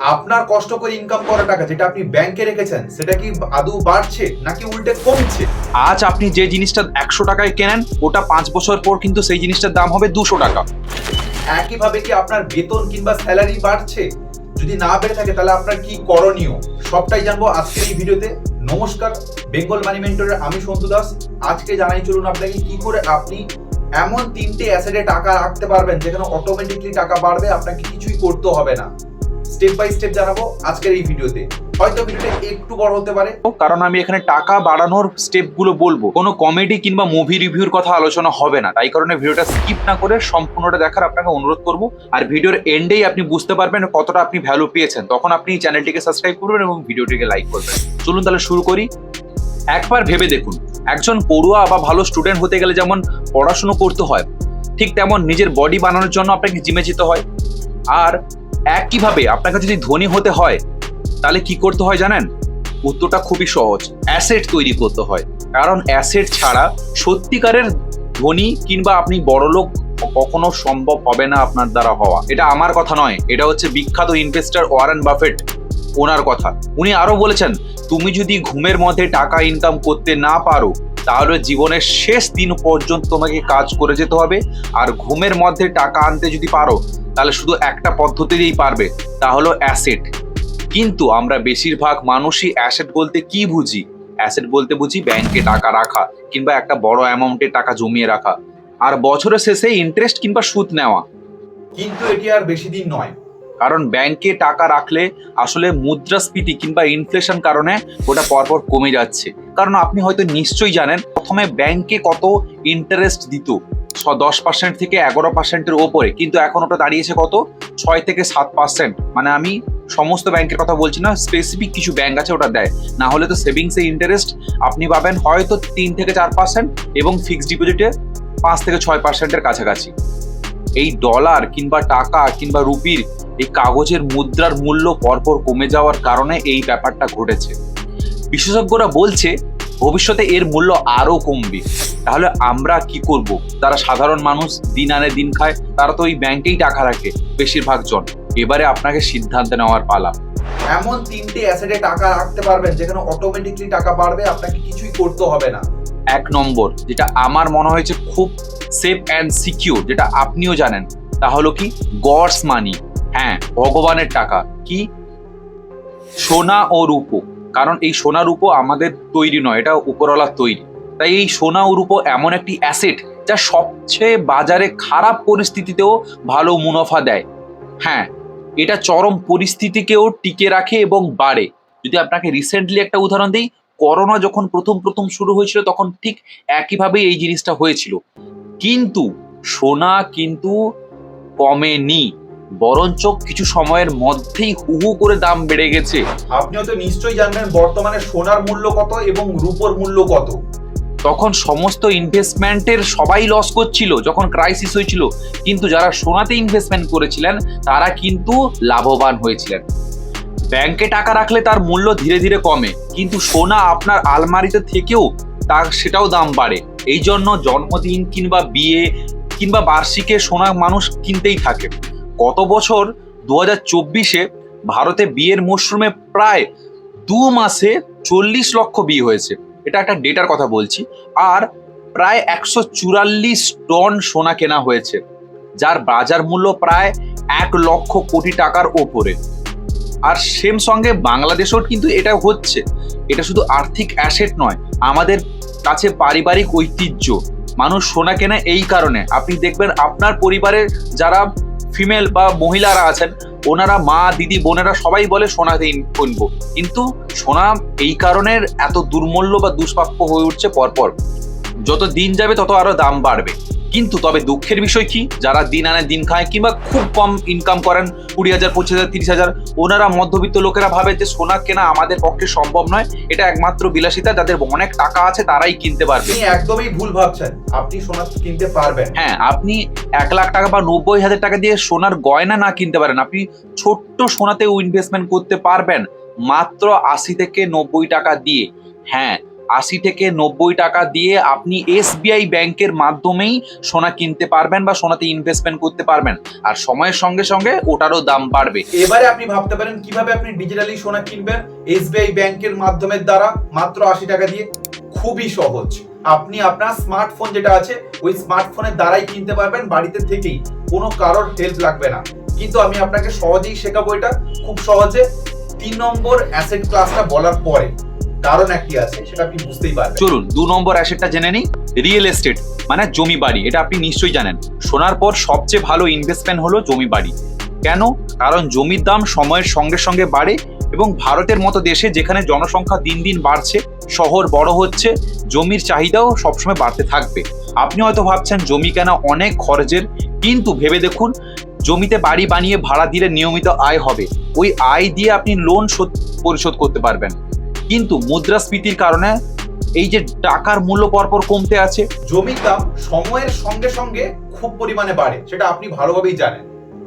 আপনার কষ্ট করে ইনকাম করা টাকা যেটা আপনি ব্যাংকে রেখেছেন সেটা কি আদৌ বাড়ছে নাকি উল্টে কমছে? আজ আপনি যে জিনিসটা একশো টাকায় কেনেন ওটা পাঁচ বছর পর কিন্তু সেই জিনিসটার দাম হবে দুশো টাকা। একইভাবে কি আপনার বেতন কিংবা স্যালারি বাড়ছে? যদি না বেড়ে থাকে তাহলে আপনার কি করণীয়? সবটাই জানব আজকের এই ভিডিওতে। নমস্কার বেঙ্গল মানি মেন্টরের আমি সন্তু দাস। আজকে জানাই চলুন আপনাকে কি করে আপনি এমন তিনটে অ্যাসেটে টাকা রাখতে পারবেন যেখানে অটোমেটিকলি টাকা বাড়বে আপনাকে কিছুই করতে হবে না। স্টেপ বাই স্টেপ জানাব আজকের এই ভিডিওতে। হয়তো ভিডিওটা একটু বড় হতে পারে। কারণ আমি এখানে টাকা বাড়ানোর স্টেপগুলো বলব। কোনো কমেডি কিংবা মুভি রিভিউর কথা আলোচনা হবে না। তাই কারণে ভিডিওটা স্কিপ না করে সম্পূর্ণটা দেখার আপনাকে অনুরোধ করব। আর ভিডিওর এন্ডেই আপনি বুঝতে পারবেন কতটা আপনি ভ্যালু পেয়েছেন। তখন আপনি চ্যানেলটিকে সাবস্ক্রাইব করবেন এবং ভিডিওটিকে লাইক করবেন। চলুন তাহলে শুরু করি। একবার ভেবে দেখুন, একজন পড়ুয়া বা ভালো স্টুডেন্ট হতে গেলে যেমন পড়াশুনো করতে হয়, ঠিক তেমন নিজের বডি বানানোর জন্য আপনাকে জিমে যেতে হয়। আর একইভাবে আপনাকে যদি ধনী হতে হয়, তাহলে কি করতে হয় জানেন? উত্তরটা খুবই সহজ। অ্যাসেট তৈরি করতে হয়। কারণ অ্যাসেট ছাড়া সত্যিকারের ধনী কিংবা আপনি বড়লোক কখনো সম্ভব হবে না আপনার দ্বারা হওয়া। এটা আমার কথা নয়। এটা হচ্ছে বিখ্যাত ইনভেস্টর ওয়ারেন বাফেট ওনার কথা। উনি আরও বলেছেন, তুমি যদি ঘুমের মধ্যে টাকা ইনকাম করতে না পারো, তাহলে জীবনের শেষ দিন পর্যন্ত তোমাকে কাজ করে যেতে হবে। আর ঘুমের মধ্যে টাকা আনতে যদি পারো তাহলে শুধু একটা পদ্ধতিতেই পারবে, তা হলো অ্যাসেট কিন্তু আমরা বেশিরভাগ মানুষই অ্যাসেট বলতে কি বুঝি? অ্যাসেট বলতে বুঝি ব্যাংকে টাকা রাখা কিংবা একটা বড় অ্যামাউন্টে টাকা জমিয়ে রাখা। আর বছরের শেষে ইন্টারেস্ট কিংবা সুদ নেওয়া। কিন্তু এটি আর বেশি দিন নয়। কারণ ব্যাংকে টাকা রাখলে আসলে মুদ্রাস্ফীতি কিংবা ইনফ্লেশন কারণে ওটা পরপর কমে যাচ্ছে। কারণ আপনি হয়তো নিশ্চয়ই জানেন, প্রথমে ব্যাংকে কত ইন্টারেস্ট দিত। দশ পার্সেন্ট থেকে এগারো পার্সেন্টের ওপরে। কিন্তু এখন ওটা দাঁড়িয়েছে কত? ছয় থেকে সাত পার্সেন্ট মানে আমি সমস্ত ব্যাংকের কথা বলছি না স্পেসিফিক কিছু ব্যাংক আছে ওটা দেয়। না হলে তো সেভিংসে ইন্টারেস্ট আপনি পাবেন হয়তো তিন থেকে চার পার্সেন্ট এবং ফিক্সড ডিপোজিটে পাঁচ থেকে ছয় পার্সেন্টের কাছাকাছি। এই ডলার কিংবা টাকা কিংবা রুপির এই কাগজের মুদ্রার মূল্য পরপর কমে যাওয়ার কারণে এই ব্যাপারটা ঘটেছে। বিশেষজ্ঞরা বলছে ভবিষ্যতে এর মূল্য আরও কমবে। তাহলে আমরা কি করব? যারা সাধারণ মানুষ দিন আনে দিন খায় তারা তো ওই ব্যাংকেই টাকা রাখে বেশিরভাগ জন। এবারে আপনাকে সিদ্ধান্ত নেওয়ার পালা। এমন তিনটে অ্যাসেটে টাকা রাখতে পারবেন যেখানে অটোমেটিকলি টাকা বাড়বে আপনাকে কিছুই করতে হবে না। এক নম্বর যেটা আমার মনে হয়েছে খুব সেফ অ্যান্ড সিকিউর যেটা আপনিও জানেন তা হলো কি? গডস মানি হ্যাঁ ভগবানের টাকা। কি? সোনা ও রূপো। কারণ এই সোনা রূপো আমাদের তৈরি নয়, এটা উপরওয়ালার তৈরি। তাই এই সোনা ও রূপো এমন একটি অ্যাসেট যা সবচেয়ে বাজারে খারাপ পরিস্থিতিতেও ভালো মুনাফা দেয়। হ্যাঁ এটা চরম পরিস্থিতিকেও টিকে রাখে এবং বাড়ে। যদি আপনাকে রিসেন্টলি একটা উদাহরণ দিই, করোনা যখন প্রথম প্রথম শুরু হয়েছিল, তখন ঠিক একইভাবে এই জিনিসটা হয়েছিল। কিন্তু সোনা কিন্তু কমেনি। বরঞ্চ কিছু সময়ের মধ্যেই হু হু করে দাম বেড়ে গেছে। আপনিও তো নিশ্চয়ই জানবেন বর্তমানে সোনার মূল্য কত এবং রূপোর মূল্য কত। তখন সমস্ত ইনভেস্টমেন্টের সবাই লস করছিল যখন ক্রাইসিস হয়েছিল। কিন্তু যারা সোনাতে ইনভেস্টমেন্ট করেছিলেন তারা কিন্তু লাভবান হয়েছিলেন। ব্যাংকে টাকা রাখলে তার মূল্য ধীরে ধীরে কমে কিন্তু সোনা আপনার আলমারিতে থেকেও তার সেটাও দাম বাড়ে। এই জন্য জন্মদিন কিংবা বিয়ে কিংবা বার্ষিকে সোনা মানুষ কিনতেই থাকে। গত বছর দু হাজার চব্বিশে ভারতে বিয়ের মরশুমে প্রায় দু মাসে চল্লিশ লক্ষ বিয়ে হয়েছে। এটা একটা ডেটার কথা বলছি। আর প্রায় একশো চুরাল্লিশ টন সোনা কেনা হয়েছে, যার বাজার মূল্য প্রায় এক লক্ষ কোটি টাকার ওপরে। আর সেম সঙ্গে বাংলাদেশেও কিন্তু এটা হচ্ছে। এটা শুধু আর্থিক অ্যাসেট নয়, আমাদের কাছে পারিবারিক ঐতিহ্য। মানুষ সোনা কেনে এই কারণে। আপনি দেখবেন আপনার পরিবারের যারা ফিমেল বা মহিলারা আছেন, ওনারা মা, দিদি, বোনেরা সবাই বলে কিনব কিনবো। কিন্তু সোনা এই কারণের এত দুর্মূল্য বা দুষ্প্রাপ্য হয়ে উঠছে পরপর। যত দিন যাবে তত আরও দাম বাড়বে। কিন্তু তবে দুঃখের বিষয় কি? যারা দিন আনে দিন খায় কিংবা খুব কম ইনকাম করেন কুড়ি হাজার পঁচিশ হাজার তিরিশ হাজার ওনারা মধ্যবিত্ত লোকেরা ভাবে যে সোনা কেনা আমাদের পক্ষে সম্ভব নয়। এটা একমাত্র বিলাসিতা যাদের অনেক টাকা আছে তারাই কিনতে পারবে। একদমই ভুল ভাবছেন। আপনি সোনা কিনতে পারবেন। হ্যাঁ আপনি এক লাখ টাকা বা নব্বই হাজার টাকা দিয়ে সোনার গয়না না কিনতে পারেন। আপনি ছোট্ট সোনাতেও ইনভেস্টমেন্ট করতে পারবেন মাত্র আশি থেকে নব্বই টাকা দিয়ে। হ্যাঁ আশি থেকে নব্বই টাকা দিয়ে আপনি এসবিআই ব্যাংকের মাধ্যমেই সোনা কিনতে পারবেন বা সোনাতে ইনভেস্টমেন্ট করতে পারবেন। আর সময়ের সঙ্গে সঙ্গে ওটারও দাম বাড়বে। এবারে আপনি ভাবতে পারেন কীভাবে আপনি ডিজিটালি সোনা কিনবেন এসবিআই ব্যাংকের মাধ্যমের দ্বারা মাত্র আশি টাকা দিয়ে। খুবই সহজ। আপনি আপনার স্মার্টফোন যেটা আছে, ওই স্মার্টফোনের দ্বারাই কিনতে পারবেন। বাড়িতে থেকেই কোনো কারোর হেল্প লাগবে না। কিন্তু আমি আপনাকে সহজেই শেখাবো এটা। খুব সহজে তিন নম্বর অ্যাসেট ক্লাসটা বলার পরে কারণ একটি আছে সেটা আপনি বুঝতেই পারবেন। চলুন, দু নম্বর অ্যাসেটটা জেনে নিই। রিয়েল এস্টেট মানে জমি বাড়ি, এটা আপনি নিশ্চয়ই জানেন। শোনার পর সবচেয়ে ভালো ইনভেস্টমেন্ট হলো জমি বাড়ি। কেন? কারণ জমির দাম সময়ের সঙ্গে সঙ্গে বাড়ে এবং ভারতের মতো দেশে যেখানে জনসংখ্যা দিন দিন বাড়ছে, শহর বড় হচ্ছে, জমির চাহিদাও সবসময় বাড়তে থাকবে। আপনি হয়তো ভাবছেন, জমি কেনা অনেক খরচের, কিন্তু ভেবে দেখুন, জমিতে বাড়ি বানিয়ে ভাড়া দিলে নিয়মিত আয় হবে। ওই আয় দিয়ে আপনি লোন শোধ- পরিশোধ করতে পারবেন। কিন্তু মুদ্রাস্ফীতির কারণে এই যে টাকার মূল্য পরপর কমতে আছে জমির দাম সময়ের সঙ্গে সঙ্গে খুব পরিমাণে বাড়ে সেটা আপনি ভালোভাবেই জানেন।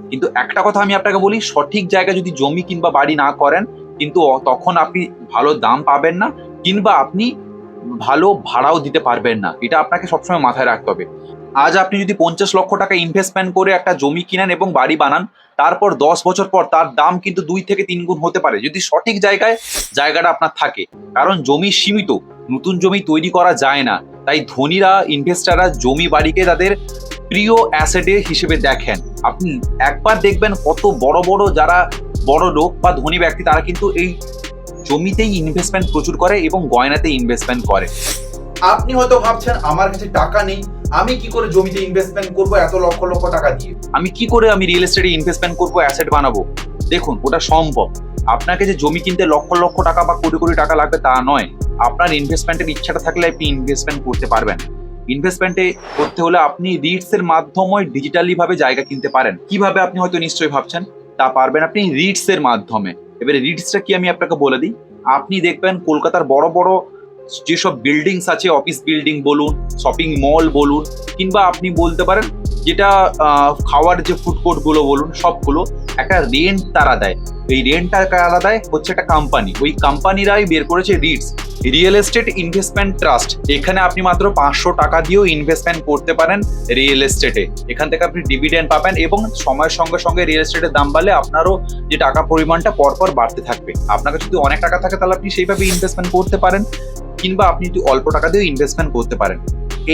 কিন্তু একটা কথা আমি আপনাকে বলি সঠিক জায়গায় যদি জমি কিংবা বাড়ি না করেন কিন্তু তখন আপনি ভালো দাম পাবেন না কিংবা আপনি ভালো ভাড়াও দিতে পারবেন না। এটা আপনাকে সবসময় মাথায় রাখতে হবে। আজ আপনি যদি পঞ্চাশ লক্ষ টাকা ইনভেস্টমেন্ট করে একটা জমি কিনেন এবং বাড়ি বানান, তারপর দশ বছর পর তার দাম কিন্তু দুই থেকে তিন গুণ হতে পারে। যদি সঠিক জায়গায় জায়গাটা আপনার থাকে, কারণ জমি সীমিত, নতুন জমি তৈরি করা যায় না। তাই ধনীরা ইনভেস্টাররা জমি বাড়িকে তাদের প্রিয় অ্যাসেটে হিসেবে দেখেন। আপনি একবার দেখবেন কত বড় বড় যারা বড় লোক বা ধনী ব্যক্তি, তারা কিন্তু এই জমিতেই ইনভেস্টমেন্ট প্রচুর করে এবং গয়নাতে ইনভেস্টমেন্ট করে। আপনি হয়তো ভাবছেন, আমার কাছে টাকা নেই, আমি কি করে জমিতে ইনভেস্টমেন্ট করব এত লক্ষ লক্ষ টাকা দিয়ে? আমি কি করে আমি রিয়েল এস্টেটে ইনভেস্টমেন্ট করব অ্যাসেট বানাবো? দেখুন, ওটা সম্ভব। আপনাকে যে জমি কিনতে লক্ষ লক্ষ টাকা বা কোটি কোটি টাকা লাগবে তা নয়। আপনার ইনভেস্টমেন্টের ইচ্ছাটা থাকলে আপনি ইনভেস্টমেন্ট করতে পারবেন। ইনভেস্টমেন্টে করতে হলে আপনি রিটস এর মাধ্যমে ডিজিটালি ভাবে জায়গা কিনতে পারেন। কীভাবে আপনি হয়তো নিশ্চয়ই ভাবছেন, তা পারবেন আপনি রিটস এর মাধ্যমে। এবারে রিটসটা কি আমি আপনাকে বলে দিই? আপনি দেখবেন কলকাতার বড় বড় যেসব বিল্ডিংস আছে অফিস বিল্ডিং বলুন শপিং মল বলুন কিংবা আপনি বলতে পারেন যেটা খাওয়ার যে ফুডগুলো বলুন, সবগুলো একটা রেন্ট তারা দেয়। এই রেন্টটা কারা দেয়? হচ্ছে একটা কোম্পানি ওই কোম্পানিরাই বের করেছে REITs real estate investment trust এখানে আপনি মাত্র পাঁচশো টাকা দিয়েও ইনভেস্টমেন্ট করতে পারেন রিয়েল এস্টেটে এখান থেকে আপনি ডিভিডেন্ড পাবেন এবং সময়ের সঙ্গে সঙ্গে রিয়েল এস্টেটের দাম বাড়লে আপনারও যে টাকা পরিমাণটা পরপর বাড়তে থাকবে। আপনাকে যদি অনেক টাকা থাকে তাহলে আপনি সেইভাবে ইনভেস্টমেন্ট করতে পারেন, কিংবা আপনি যদি অল্প টাকা দিয়েও ইনভেস্টমেন্ট করতে পারেন।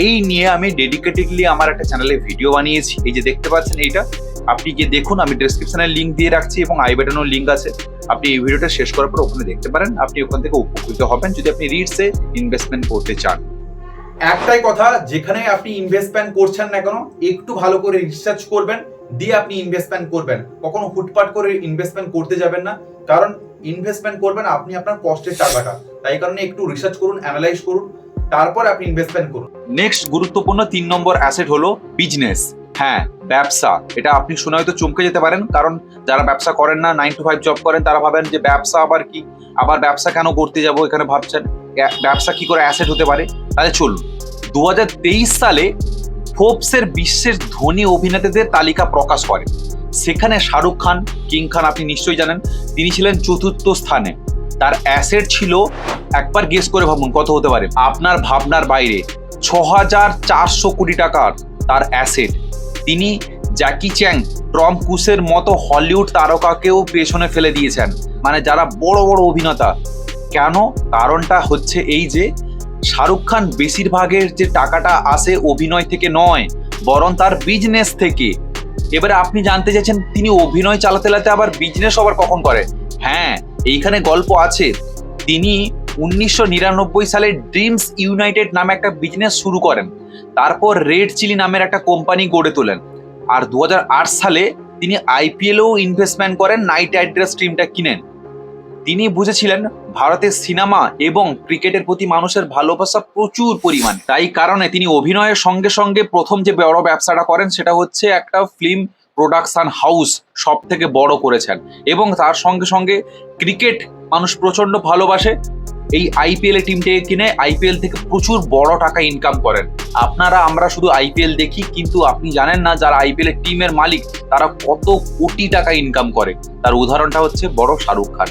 এই নিয়ে আমি ডেডিকেটেডলি আমার একটা চ্যানেলে ভিডিও বানিয়েছি। এই যে দেখতে পাচ্ছেন এইটা? আপনি গিয়ে দেখুন, আমি ডেসক্রিপশনের লিঙ্ক দিয়ে রাখছি এবং আই বাটনের লিঙ্ক আছে। আপনি এই ভিডিওটা শেষ করার পর ওখানে দেখতে পারেন। আপনি ওখান থেকে উপকৃত হবেন যদি আপনি রিটসে ইনভেস্টমেন্ট করতে চান। একটাই কথা, যেখানে আপনি ইনভেস্টমেন্ট করছেন না কেন, একটু ভালো করে রিসার্চ করবেন, দিয়ে আপনি ইনভেস্টমেন্ট করবেন। কখনো হুটপাট করে ইনভেস্টমেন্ট করতে যাবেন না। কারণ ইনভেস্টমেন্ট করবেন আপনি আপনার কষ্টের টাকাটা তাই কারণে একটু রিসার্চ করুন অ্যানালাইজ করুন। তারপর আপনি ইনভেস্টমেন্ট করুন। নেক্সট গুরুত্বপূর্ণ তিন নম্বর অ্যাসেট হলো বিজনেস হ্যাঁ ব্যবসা। এটা আপনি শুনে হয়তো চমকে যেতে পারেন, কারণ যারা ব্যবসা করেন না নাইন টু ফাইভ জব করেন, তারা ভাবেন যে ব্যবসা আবার কি? আবার ব্যবসা কেন করতে যাব এখানে ভাবছেন? ব্যবসা কি করে অ্যাসেট হতে পারে? তাহলে চলুন। দু হাজার তেইশ সালে ফোর্বসের বিশ্বের ধনী অভিনেতাদের তালিকা প্রকাশ করে। সেখানে শাহরুখ খান, কিং খান আপনি নিশ্চয়ই জানেন, তিনি ছিলেন চতুর্থ স্থানে। তার অ্যাসেট ছিল, একবার গেস করে ভাবুন কত হতে পারে। আপনার ভাবনার বাইরে ছ হাজার চারশো কোটি টাকার তার অ্যাসেট তিনি জ্যাকি চ্যাং, টম কুসের মতো হলিউড তারকাকেও পেছনে ফেলে দিয়েছেন। মানে যারা বড় বড় অভিনেতা। কেন? কারণটা হচ্ছে এই যে, শাহরুখ খান বেশিরভাগের যে টাকাটা আসে অভিনয় থেকে নয়, বরং তার বিজনেস থেকে। এবারে আপনি জানতে চাইছেন, তিনি অভিনয় চালাতে চালাতে আবার বিজনেস আবার কখন করে? হ্যাঁ এইখানে গল্প আছে, তিনি উনিশশো নিরানব্বই সালে ড্রিমস ইউনাইটেড নামে একটা বিজনেস শুরু করেন, তারপর রেড চিলি নামের একটা কোম্পানি গড়ে তোলেন। আর দু হাজার আট সালে তিনি আইপিএলেও ইনভেস্টমেন্ট করেন নাইট রাইডার্স টিমটা কিনেন। তিনি বুঝেছিলেন, ভারতের সিনেমা এবং ক্রিকেটের প্রতি মানুষের ভালোবাসা প্রচুর পরিমাণ। তাই কারণে তিনি অভিনয়ের সঙ্গে সঙ্গে প্রথম যে বড় ব্যবসাটা করেন, সেটা হচ্ছে একটা ফিল্ম প্রোডাকশন হাউস সব থেকে বড় করেছেন। এবং তার সঙ্গে সঙ্গে ক্রিকেট মানুষ প্রচণ্ড ভালোবাসে। এই আইপিএল টিমটাকে কিনে আইপিএল থেকে প্রচুর বড় টাকা ইনকাম করেন। আপনারা, আমরা শুধু আইপিএল দেখি, কিন্তু আপনি জানেন না যারা আইপিএল টিমের মালিক, তারা কত কোটি টাকা ইনকাম করে। তার উদাহরণটা হচ্ছে বড় শাহরুখ খান।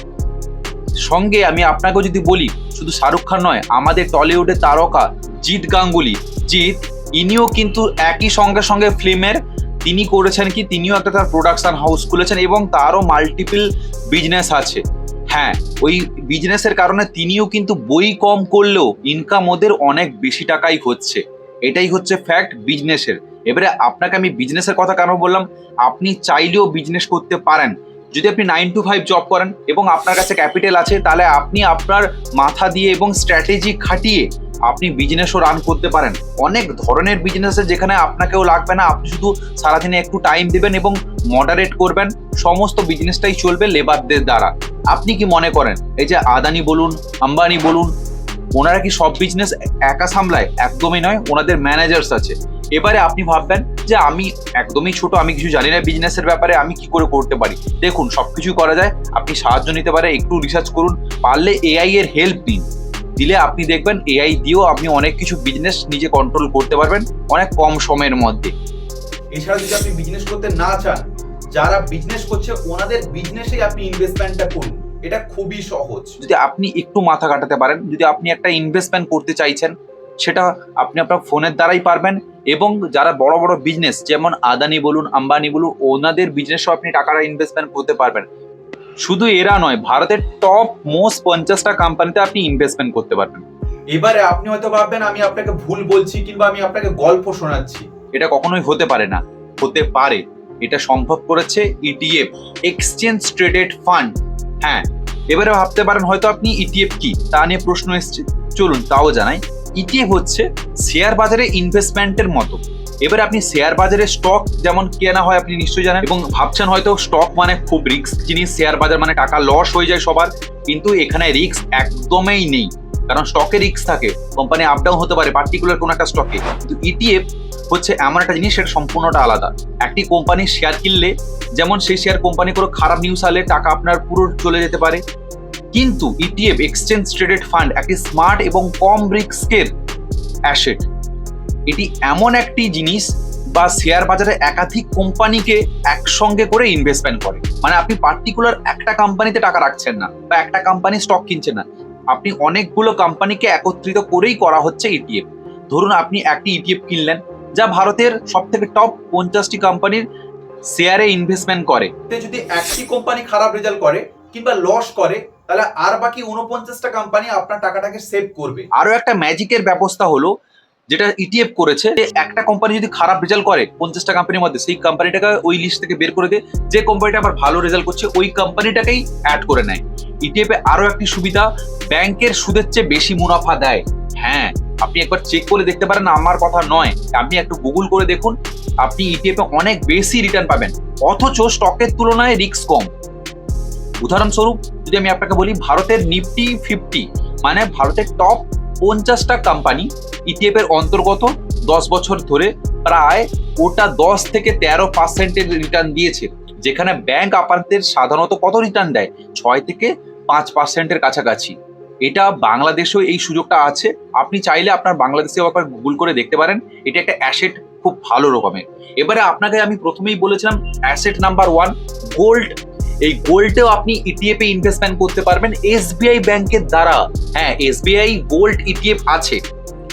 সঙ্গে আমি আপনাকেও যদি বলি, শুধু শাহরুখ খান নয়, আমাদের টলিউডের তারকা জিৎ গাঙ্গুলি। জিৎ, ইনিও কিন্তু একই সঙ্গে সঙ্গে ফিল্মের তিনি করেছেন কি? তিনিও একটা তার প্রোডাকশন হাউস খুলেছেন এবং তারও মাল্টিপল বিজনেস আছে। হ্যাঁ ওই বিজনেসের কারণে তিনিও কিন্তু বই কম করলেও ইনকাম ওদের অনেক বেশি টাকাই হচ্ছে। এটাই হচ্ছে ফ্যাক্ট বিজনেসের এবারে আপনাকে আমি বিজনেসের কথা কেন বললাম? আপনি চাইলেও বিজনেস করতে পারেন। যদি আপনি নাইন টু ফাইভ জব করেন এবং আপনার কাছে ক্যাপিটাল আছে, তাহলে আপনি আপনার মাথা দিয়ে এবং স্ট্র্যাটেজি খাটিয়ে আপনি বিজনেসও রান করতে পারেন। অনেক ধরনের বিজনেস যেখানে আপনাকেও লাগবে না। আপনি শুধু সারাদিনে একটু টাইম দিবেন এবং মডারেট করবেন। সমস্ত বিজনেসটাই চলবে লেবারদের দ্বারা। আপনি কি মনে করেন? এই যে আদানি বলুন, আম্বানি বলুন, ওনারা কি সব বিজনেস একা সামলায়? একদমই নয়, ওনাদের ম্যানেজার্স আছে। এবারে আপনি ভাববেন যে আমি একদমই ছোট, আমি কিছু জানি না বিজনেসের ব্যাপারে, আমি কি করে করতে পারি? দেখুন সব কিছুই করা যায়। আপনি সাহায্য নিতে পারে একটু রিসার্চ করুন, পারলে এআই এর হেল্প নিন। দিলে আপনি দেখবেন এআই দিয়েও আপনি অনেক কিছু বিজনেস নিজে কন্ট্রোল করতে পারবেন অনেক কম সময়ের মধ্যে। এছাড়া যদি আপনি বিজনেস করতে না চান যারা বিজনেস করছে ওনাদের বিজনেসেই আপনি ইনভেস্টমেন্টটা করুন। এটা খুবই সহজ। যদি আপনি একটু মাথা কাটাতে পারেন যদি আপনি একটা ইনভেস্টমেন্ট করতে চাইছেন সেটা আপনি আপনার ফোনের দ্বারাই পারবেন এবং যারা বড় বড় বিজনেস যেমন আদানি বলুন আম্বানি বলুন ওনাদের বিজনেসও আপনি টাকাটা ইনভেস্টমেন্ট করতে পারবেন। শুধু এরা নয় ভারতের টপ মোস্ট পঞ্চাশটা কোম্পানিতে আপনি ইনভেস্টমেন্ট করতে পারবেন। এবারে আপনি হয়তো ভাববেন আমি আপনাকে ভুল বলছি কিংবা আমি আপনাকে গল্প শোনাচ্ছি। এটা কখনোই হতে পারে না। হতে পারে। এটা সম্ভব করেছে E ETF exchange traded fund হ্যাঁ এবারে ভাবতে পারেন হয়তো আপনি ইটিএফ কি? তা নিয়ে প্রশ্ন এসছে। চলুন তাও জানাই। ইটিএফ হচ্ছে শেয়ার বাজারে ইনভেস্টমেন্টের মতো। এবারে আপনি শেয়ার বাজারে স্টক যেমন কেনা হয় আপনি নিশ্চয়ই জানেন, এবং ভাবছেন হয়তো স্টক মানে খুব রিস্ক জিনিস শেয়ার বাজার মানে টাকা লস হয়ে যায় সবার, কিন্তু এখানে রিস্ক একদমই নেই, কারণ স্টকে রিস্ক থাকে কোম্পানি আপ ডাউন হতে পারে পার্টিকুলার কোনো একটা স্টকে কিন্তু ইটিএফ হচ্ছে এমন একটা জিনিস, সেটা সম্পূর্ণটা আলাদা, একটি কোম্পানির শেয়ার কিনলে, যেমন সেই শেয়ার কোম্পানি কোনো খারাপ নিউজ আলে টাকা আপনার পুরো চলে যেতে পারে, কিন্তু E ETF exchange traded fund একটি স্মার্ট এবং কম রিস্কের অ্যাসেট এটি এমন একটি জিনিস বা শেয়ার বাজারে একাধিক কোম্পানিকে একসঙ্গে করে ইনভেস্টমেন্ট করে। মানে আপনি পার্টিকুলার একটা কোম্পানিতে টাকা রাখছেন না বা একটা কোম্পানি স্টক কিনছেন না। আপনি অনেকগুলো কোম্পানিকে একত্রিত করেই করা হচ্ছে ইটিএফ ধরুন আপনি একটি ইটিএফ কিনলেন যা ভারতের সব থেকে টপ পঞ্চাশটি কোম্পানির শেয়ারে ইনভেস্টমেন্ট করে। যদি একটি কোম্পানি খারাপ রেজাল্ট করে কিংবা লস করে তাহলে আর বাকি উনপঞ্চাশটা কোম্পানি আপনার টাকাটাকে সেভ করবে। আরও একটা ম্যাজিকের ব্যবস্থা হলো যেটা ইটিএফ করেছে, যে একটা কোম্পানি যদি খারাপ রেজাল্ট করে পঞ্চাশটা কোম্পানির মধ্যে, সেই কোম্পানিটাকে ওই লিস্ট থেকে বের করে দিয়ে যে কোম্পানিটা আবার ভালো রেজাল্ট করছে, ওই কোম্পানিটাকেই অ্যাড করে নেয়। ইটিএফ এ আরও একটি সুবিধা, ব্যাংকের সুদের চেয়ে বেশি মুনাফা দেয়। হ্যাঁ আপনি একবার চেক করে দেখতে পারেন, আমার কথা নয়। আপনি একটু গুগল করে দেখুন, আপনি ইটিএফ এ অনেক বেশি রিটার্ন পাবেন। অথচ স্টকের তুলনায় রিস্ক কম। উদাহরণস্বরূপ, যদি আমি আপনাকে বলি, ভারতের নিফটি ফিফটি মানে ভারতের টপ পঞ্চাশটা কোম্পানি ইটিএফ এর অন্তর্গত দশ বছর ধরে প্রায় ওটা দশ থেকে তেরো পার্সেন্টের রিটার্ন দিয়েছে, যেখানে ব্যাংক আপনাদের সাধারণত কত রিটার্ন দেয়? ছয় থেকে পাঁচ পার্সেন্টের কাছাকাছি। এটা বাংলাদেশেও এই সুযোগটা আছে। আপনি চাইলে আপনার বাংলাদেশেও একবার গুগল করে দেখতে পারেন। এটা একটা অ্যাসেট খুব ভালো রকমের। এবারে আপনাকে আমি প্রথমেই বলেছিলাম অ্যাসেট নাম্বার ওয়ান গোল্ড এই গোল্ডেও আপনি ইটিএফ এ ইনভেস্টমেন্ট করতে পারবেন। এসবিআই ব্যাংকের দ্বারা। হ্যাঁ এসবিআই গোল্ড ইটিএফ আছে।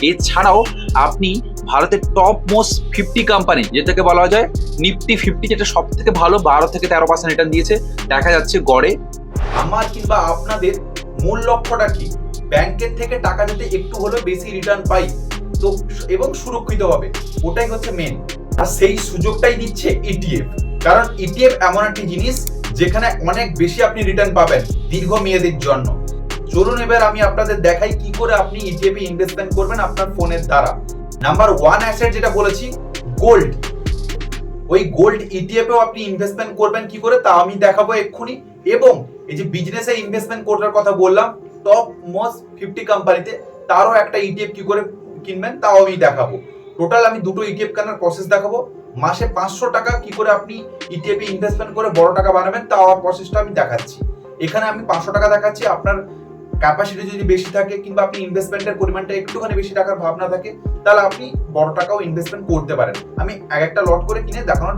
এছাড়াও আপনি ভারতের টপ মোস্ট ফিফটি কোম্পানি যেটাকে বলা যায় নিফটি ফিফটি যেটা সব থেকে ভালো, বারো থেকে তেরো পার্সেন্ট রিটার্ন দিয়েছে। দেখা যাচ্ছে গড়ে আমার কিংবা আপনাদের মূল লক্ষ্যটা কি? ব্যাংকের থেকে টাকা যাতে একটু হলেও বেশি রিটার্ন পাই। তো, এবং সুরক্ষিত হবে ওটাই হচ্ছে মেন আর সেই সুযোগটাই দিচ্ছে ইটিএফ কারণ ইটিএফ এমন একটি জিনিস যেখানে অনেক বেশি আপনি রিটার্ন পাবেন দীর্ঘ মেয়াদের জন্য। চলুন এবার আমি আপনাদের দেখাই কি করে আপনি ইটিএফ এ ইনভেস্টমেন্ট করবেন আপনার ফোনের দ্বারা। নাম্বার ওয়ান অ্যাসেট যেটা বলেছি গোল্ড ওই গোল্ড ইটিএফেও আপনি ইনভেস্টমেন্ট করবেন কি করে তা আমি দেখাবো এক্ষুনি। এবং এই যে বিজনেসে ইনভেস্টমেন্ট করার কথা বললাম টপ মোস্ট ফিফটি কোম্পানিতে তারও একটা ইটিএফ কি করে কিনবেন তাও আমি দেখাবো। টোটাল আমি দুটো ইটিএফ কেনার প্রসেস দেখাবো। মাসে পাঁচশো টাকা কি করে আপনি ইটিএফ ইনভেস্টমেন্ট করে বড় টাকা বানাবেন, তাও প্রসেসটা আমি দেখাচ্ছি। এখানে আমি পাঁচশো টাকা দেখাচ্ছি, আপনার ক্যাপাসিটি যদি বেশি থাকে কিংবা আপনি ইনভেস্টমেন্টের পরিমাণটা একটুখানি বেশি টাকার ভাবনা থাকে, তাহলে আপনি বড় টাকাও ইনভেস্টমেন্ট করতে পারেন। আমি এক একটা লট করে কিনে দেখানোর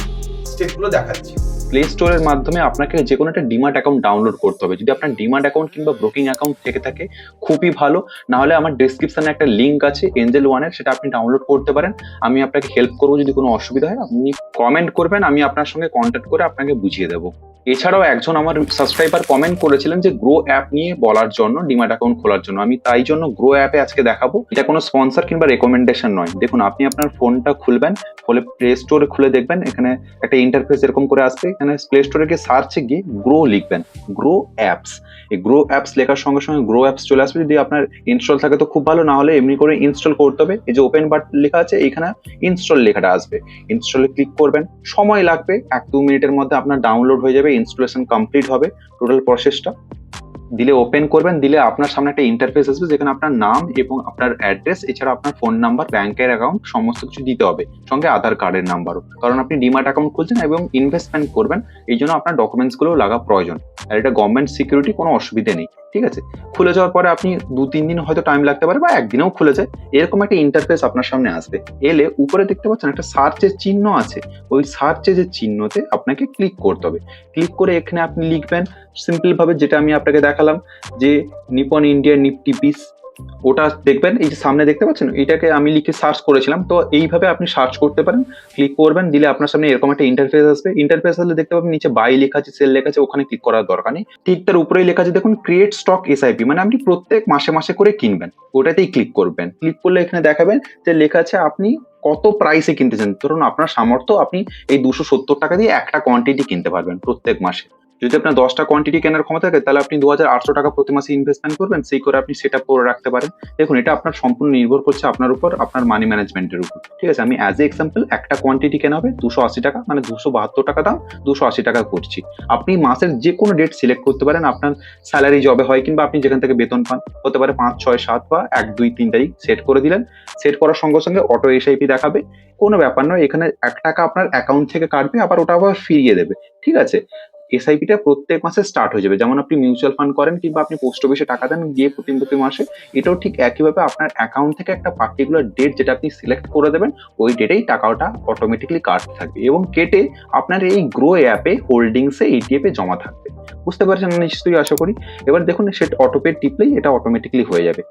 স্টেপগুলো দেখাচ্ছি। প্লে স্টোরের মাধ্যমে আপনাকে যে কোনো একটা ডিমার্ট অ্যাকাউন্ট ডাউনলোড করতে হবে। যদি আপনার ডিমার্ট অ্যাকাউন্ট কিংবা ব্রোকিং অ্যাকাউন্ট থেকে থাকে, খুবই ভালো। নাহলে আমার ডেসক্রিপশনে একটা লিঙ্ক আছে এঞ্জেল ওয়ানের সেটা আপনি ডাউনলোড করতে পারেন। আমি আপনাকে হেল্প করব যদি কোনো অসুবিধা হয়। আপনি কমেন্ট করবেন, আমি আপনার সঙ্গে কন্ট্যাক্ট করে আপনাকে বুঝিয়ে দেবো। এছাড়াও একজন আমার সাবস্ক্রাইবার কমেন্ট করেছিলেন যে গ্রো অ্যাপ নিয়ে বলার জন্য ডিমার্ট অ্যাকাউন্ট খোলার জন্য। আমি তাই জন্য গ্রো অ্যাপে আজকে দেখাবো। এটা কোনো স্পন্সর কিংবা রেকমেন্ডেশন নয়। দেখুন, আপনি আপনার ফোনটা খুলবেন ফলে প্লে স্টোরে খুলে দেখবেন, এখানে একটা ইন্টারফেস এরকম করে আসবে। এখানে প্লে স্টোরে গিয়ে সার্চে গিয়ে গ্রো লিখবেন। গ্রো অ্যাপস এই গ্রো অ্যাপস লেখার সঙ্গে সঙ্গে গ্রো অ্যাপস চলে আসবে। যদি আপনার ইনস্টল থাকে তো খুব ভালো, না হলে এমনি করে ইনস্টল করতে হবে। এই যে ওপেন বাট লেখা আছে এখানে ইনস্টল লেখাটা আসবে। ইনস্টলে ক্লিক করবেন, সময় লাগবে, এক দু মিনিটের মধ্যে আপনার ডাউনলোড হয়ে যাবে ইনস্টলেশন কমপ্লিট হবে টোটাল প্রসেসটা দিলে ওপেন করবেন, দিলে আপনার সামনে একটা ইন্টারফেস আসবে যেখানে আপনার নাম এবং আপনার অ্যাড্রেস এছাড়া আপনার ফোন নাম্বার ব্যাংকের অ্যাকাউন্ট সমস্ত কিছু দিতে হবে। সঙ্গে আধার কার্ডের নাম্বারও কারণ আপনি ডিমার্ট অ্যাকাউন্ট খুলছেন এবং ইনভেস্টমেন্ট করবেন, এই জন্য আপনার ডকুমেন্টসগুলো লাগা প্রয়োজন। আর এটা গভর্নমেন্ট সিকিউরিটি কোনো অসুবিধে নেই। ঠিক আছে? খুলে যাওয়ার পরে আপনি দু তিন দিন হয়তো টাইম লাগতে পারে বা একদিনেও খুলে যায়। এরকম একটা ইন্টারফেস আপনার সামনে আসবে। এলে উপরে দেখতে পাচ্ছেন একটা সার্চের চিহ্ন আছে। ওই সার্চে যে চিহ্নতে আপনাকে ক্লিক করতে হবে। ক্লিক করে এখানে আপনি লিখবেন সিম্পল ভাবে যেটা আমি আপনাকে দেখালাম যে নিপন ইন্ডিয়া নিফটি বিস ওটা দেখবেন, এই যে সামনে দেখতে পাচ্ছেন, এটাকে আমি লিখে সার্চ করেছিলাম, তো এইভাবে আপনি সার্চ করতে পারেন ক্লিক করবেন, দিলে আপনার সামনে এরকম একটা ইন্টারফেস আসবে। ইন্টারফেস আসলে দেখতে পাবেন, নিচে বাই লেখা আছে সেল লেখা আছে, ওখানে ক্লিক করার দরকার নেই। ঠিক তার উপরেই লেখা আছে, দেখুন ক্রিয়েট স্টক এসআইপি মানে আপনি প্রত্যেক মাসে মাসে করে কিনবেন, ওটাতেই ক্লিক করবেন। ক্লিক করলে এখানে দেখাবেন যে লেখা আছে, আপনি কত প্রাইসে কিনতে চান। ধরুন, আপনার সামর্থ্য আপনি এই দুশো সত্তর টাকা দিয়ে একটা কোয়ান্টিটি কিনতে পারবেন প্রত্যেক মাসে। যদি আপনার দশটা কোয়ান্টিটি কেনার ক্ষমতা থাকে, তাহলে আপনি দু হাজার আটশো টাকা প্রতি মাসে ইনভেস্টমেন্ট করবেন, সেই করে আপনি সেট আপ করে রাখতে পারেন। দেখুন, এটা আপনার সম্পূর্ণ নির্ভর করছে আপনার উপর, আপনার মানি ম্যানেজমেন্টের উপর। ঠিক আছে? আমি অ্যাজ এ এক্সাম্পল একটা কোয়ান্টিটি কেনা হবে দুশো আশি টাকা মানে দুশো বাহাত্তর টাকা দাম, দুশো আশি টাকা করছি। আপনি মাসের যে কোনো ডেট সিলেক্ট করতে পারেন, আপনার স্যালারি জবে হয় কিংবা আপনি যেখান থেকে বেতন পান, হতে পারে পাঁচ, ছয়, সাত বা এক, দুই, তিন তারিখ সেট করে দিলেন। সেট করার সঙ্গে সঙ্গে অটো এসআইপি দেখাবে। কোনো ব্যাপার নয়, এখানে এক টাকা আপনার অ্যাকাউন্ট থেকে কাটবে, আবার ওটা আবার ফিরিয়ে দেবে। ঠিক আছে? এসআইপিটা প্রত্যেক মাসে স্টার্ট হয়ে যাবে। যেমন আপনি মিউচুয়াল ফান্ড করেন কিংবা আপনি পোস্ট অফিসে টাকা দেন, গিয়ে প্রতি প্রতি মাসে, এটাও ঠিক একইভাবে আপনার অ্যাকাউন্ট থেকে একটা পার্টিকুলার ডেট যেটা আপনি সিলেক্ট করে দেবেন, ওই ডেটেই টাকাটা অটোমেটিকলি কাটতে থাকবে এবং কেটে আপনার এই গ্রো অ্যাপে হোল্ডিংসে ইটিএফে জমা থাকবে। বুঝতে পারছেন নিশ্চয়ই আশা করি? এবার দেখুন সেটা অটোপে টিপলেই এটা অটোমেটিকলি হয়ে যাবে।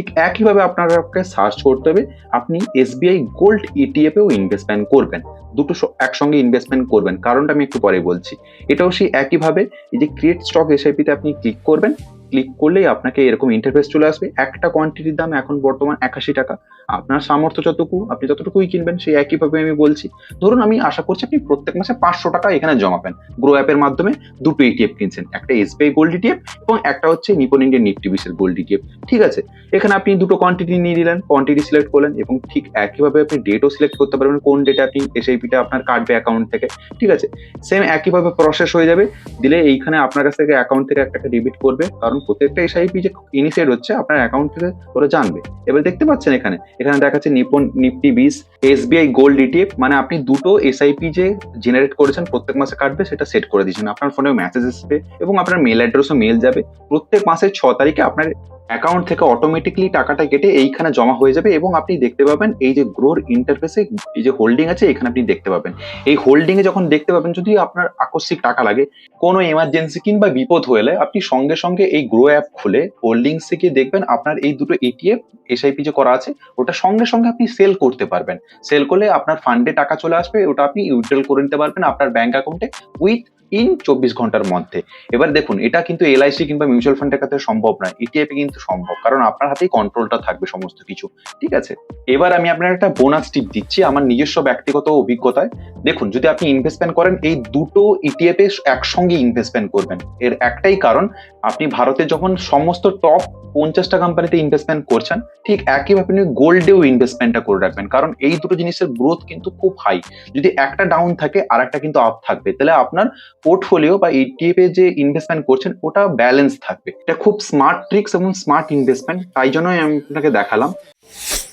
ঠিক একইভাবে আপনাকে সার্চ করতে হবে। আপনি এসবিআই গোল্ড ইটিএফেও ইনভেস্টমেন্ট করবেন। দুটো একসঙ্গে ইনভেস্টমেন্ট করবেন। কারণটা আমি একটু পরে বলছি। এটাও সেই একইভাবে এই যে ক্রিয়েট স্টক এসআইপিতে আপনি ক্লিক করবেন। ক্লিক করলেই আপনাকে এরকম ইন্টারফেস চলে আসবে। একটা কোয়ান্টিটির দাম এখন বর্তমান একাশি টাকা। আপনার সামর্থ্য যতটুকু, আপনি যতটুকুই কিনবেন, সেই একইভাবে আমি বলছি। ধরুন আমি আশা করছি আপনি প্রত্যেক মাসে পাঁচশো টাকা এখানে জমাবেন গ্রো অ্যাপের মাধ্যমে দুটো ইটিএফ কিনছেন। একটা এসবিআই গোল্ড ইটিএফ এবং একটা হচ্ছে নিপন ইন্ডিয়ান নিফটি বিশের গোল্ড ইটিএফ ঠিক আছে? এখানে আপনি দুটো কোয়ান্টিটি নিয়ে নিলেন কোয়ান্টিটি সিলেক্ট করলেন এবং ঠিক একইভাবে আপনি ডেটও সিলেক্ট করতে পারবেন কোন ডেটে আপনি এসআইপিটা আপনার কাটবে অ্যাকাউন্ট থেকে। ঠিক আছে? সেম একইভাবে প্রসেস হয়ে যাবে। দিলে এইখানে আপনার কাছ থেকে অ্যাকাউন্ট থেকে একটা ডেবিট করবে। কারণ প্রত্যেকটা এসআইপি যে ইনিশিয়েট হচ্ছে, আপনার অ্যাকাউন্ট থেকে ওরা জানবে। এবার দেখতে পাচ্ছেন এখানে এখানে দেখাচ্ছে Nippon, Nifty, BeES, SBI, gold ETF মানে আপনি দুটো এসআইপি যে জেনারেট করেছেন, প্রত্যেক মাসে কাটবে, সেটা সেট করে দিয়েছেন। আপনার ফোনে মেসেজ আসবে এবং আপনার মেল অ্যাড্রেসও মেল যাবে। প্রত্যেক মাসের ছ তারিখে আপনার অ্যাকাউন্ট থেকে অটোমেটিকলি টাকাটা কেটে এইখানে জমা হয়ে যাবে এবং আপনি দেখতে পাবেন এই যে গ্রোর ইন্টারফেসে এই যে হোল্ডিং আছে, এখানে আপনি দেখতে পাবেন। এই হোল্ডিং এ যখন দেখতে পাবেন, যদি আপনার আকস্মিক টাকা লাগে, কোনো এমার্জেন্সি কিংবা বিপদ হলে আপনি সঙ্গে সঙ্গে এই গ্রো অ্যাপ খুলে হোল্ডিংস থেকে দেখবেন আপনার এই দুটো এটিএফ এসআইপি যে করা আছে, ওটা সঙ্গে সঙ্গে আপনি সেল করতে পারবেন। সেল করলে আপনার ফান্ডে টাকা চলে আসবে, ওটা আপনি উইথড্রল করে নিতে পারবেন আপনার ব্যাংক অ্যাকাউন্টে উইথ ইন চব্বিশ ঘণ্টার মধ্যে। এবার দেখুন, এটা কিন্তু এলআইসি কিংবা মিউচুয়াল ফান্ডের কাছে সম্ভব নয়। ইটিএফে কিন্তু সম্ভব, কারণ আপনার হাতেই কন্ট্রোলটা থাকবে সমস্ত কিছু, ঠিক আছে? এবার আমি আপনার একটা বোনাস টিপ দিচ্ছি আমার নিজস্ব ব্যক্তিগত অভিজ্ঞতায়। দেখুন, যদি আপনি ইনভেস্টমেন্ট করেন, এই দুটো ইটিএফে একসঙ্গে ইনভেস্টমেন্ট করবেন। এর একটাই কারণ আপনি ভারতে যখন সমস্ত টপ পঞ্চাশটা কোম্পানিতে ইনভেস্টমেন্ট করছেন, ঠিক একইভাবে আপনি গোল্ডেও ইনভেস্টমেন্টটা করে রাখবেন। কারণ এই দুটো জিনিসের গ্রোথ কিন্তু খুব হাই যদি একটা ডাউন থাকে আর একটা কিন্তু আপ থাকবে। তাহলে আপনার পোর্টফোলিও বা ইটিএফ এ যে ইনভেস্টমেন্ট করছেন, ওটা ব্যালেন্স থাকবে। এটা খুব স্মার্ট ট্রিক্স এবং স্মার্ট ইনভেস্টমেন্ট তাই জন্যই আমি আপনাকে দেখালাম।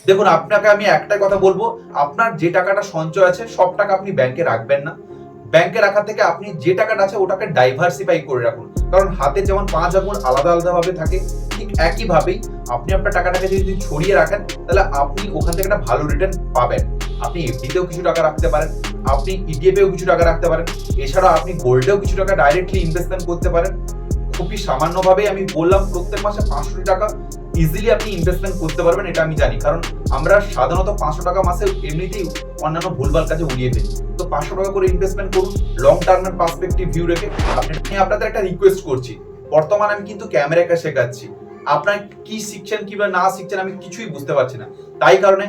দেখুন, আপনাকে আমি একটাই কথা বলব, আপনার যে টাকাটা সঞ্চয় আছে, সব টাকা আপনি ব্যাংকে রাখবেন না। ব্যাংকে রাখা থেকে আপনি যে টাকাটা আছে ওটাকে ডাইভার্সিফাই করে রাখুন। কারণ হাতে যেমন পাঁচ আঙুল আলাদা আলাদা ভাবে থাকে, ঠিক একইভাবেই আপনি আপনার টাকাটাকে যদি ছড়িয়ে রাখেন, তাহলে আপনি ওখান থেকে একটা ভালো রিটার্ন পাবেন। আপনি এফডিতেও কিছু টাকা রাখতে পারেন, আপনি ইটিএফেও কিছু টাকা রাখতে পারেন, এছাড়া আপনি গোল্ডেও কিছু টাকা ডাইরেক্টলি ইনভেস্টমেন্ট করতে পারেন। খুবই সামান্যভাবে আমি বললাম, প্রত্যেক মাসে পাঁচশো টাকা ইজিলি আপনি ইনভেস্টমেন্ট করতে পারবেন, এটা আমি জানি। কারণ আমরা সাধারণত পাঁচশো টাকা মাসে এমনিতেই অন্যান্য ভুলভাল কাজে উড়িয়ে দিই তো পাঁচশো টাকা করে ইনভেস্টমেন্ট করুন লং টার্মের পার্সপেক্টিভ ভিউ রেখে। আপনি আপনাদের একটা রিকোয়েস্ট করছি। বর্তমানে আমি কিন্তু ক্যামেরা কা শেখাচ্ছি। আপনার কি শিখছেন কিংবা না শিখছেন, আমি কিছুই বুঝতে পারছি না। তাই কারণে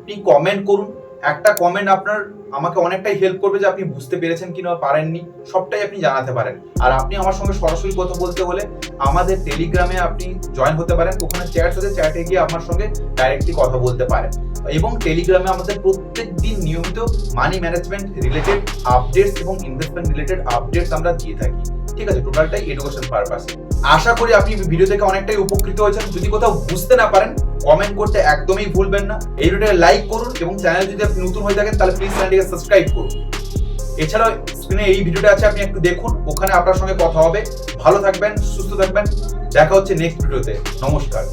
আপনি কমেন্ট করুন একটা কমেন্ট আপনার আমাকে অনেকটাই হেল্প করবে যে আপনি বুঝতে পেরেছেন কিংবা পারেননি, সবটাই আপনি জানাতে পারেন। আর আপনি আমার সঙ্গে সরাসরি কথা বলতে হলে আমাদের টেলিগ্রামে আপনি জয়েন হতে পারেন, ওখানে চ্যাট আছে চ্যাটে গিয়ে আমার সঙ্গে ডাইরেক্টলি কথা বলতে পারেন। এবং টেলিগ্রামে আমাদের প্রত্যেক দিন নিয়মিত মানি ম্যানেজমেন্ট রিলেটেড আপডেটস এবং ইনভেস্টমেন্ট রিলেটেড আপডেটস আমরা দিয়ে থাকি। ঠিক আছে? টোটালটাই এডুকেশন পারপাস আশা করি আপনি ভিডিও থেকে অনেকটাই উপকৃত হয়েছেন। যদি কোথাও বুঝতে না পারেন কমেন্ট করতে একদমই ভুলবেন না। এই ভিডিওটা লাইক করুন এবং চ্যানেল যদি আপনি নতুন হয়ে থাকেন, তাহলে প্লিজ চ্যানেলটিকে সাবস্ক্রাইব করুন। এছাড়াও স্ক্রিনে এই ভিডিওটা আছে, আপনি একটু দেখুন, ওখানে আপনার সঙ্গে কথা হবে। ভালো থাকবেন, সুস্থ থাকবেন। দেখা হচ্ছে নেক্সট ভিডিওতে নমস্কার।